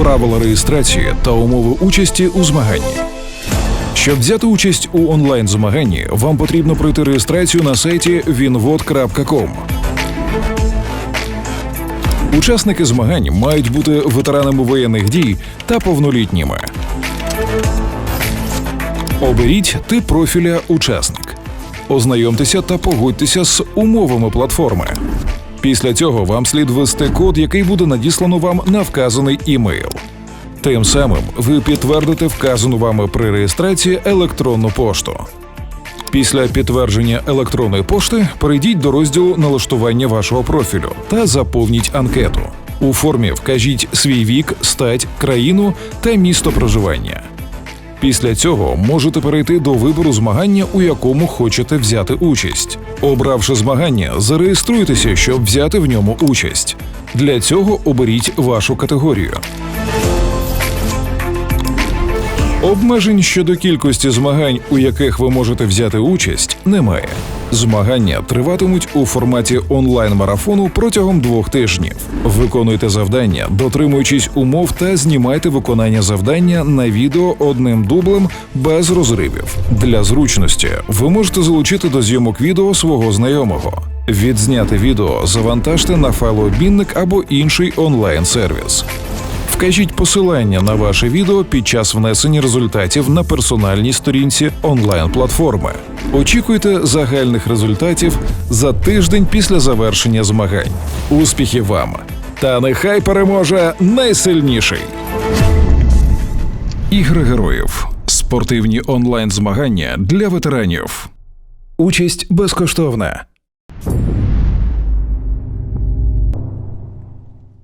правила реєстрації та умови участі у змаганні. Щоб взяти участь у онлайн змаганні, вам потрібно пройти реєстрацію на сайті winvot.com. Учасники змагань мають бути ветеранами воєнних дій та повнолітніми. Оберіть тип профіля учасник. Ознайомтеся та погодьтеся з умовами платформи. Після цього вам слід ввести код, який буде надіслано вам на вказаний імейл. Тим самим ви підтвердите вказану вами при реєстрації електронну пошту. Після підтвердження електронної пошти перейдіть до розділу налаштування вашого профілю та заповніть анкету. У формі вкажіть свій вік, стать, країну та місто проживання. Після цього можете перейти до вибору змагання, у якому хочете взяти участь. Обравши змагання, зареєструйтеся, щоб взяти в ньому участь. Для цього оберіть вашу категорію. Обмежень щодо кількості змагань, у яких ви можете взяти участь, немає. Змагання триватимуть у форматі онлайн-марафону протягом двох тижнів. Виконуйте завдання, дотримуючись умов та знімайте виконання завдання на відео одним дублем без розривів. Для зручності ви можете залучити до зйомок відео свого знайомого. Відзняти відео завантажте на файлообмінник або інший онлайн-сервіс. Вкажіть посилання на ваше відео під час внесення результатів на персональній сторінці онлайн-платформи. Очікуйте загальних результатів за тиждень після завершення змагань. Успіхів вам! Та нехай переможе найсильніший! Ігри героїв. Спортивні онлайн змагання для ветеранів. Участь безкоштовна.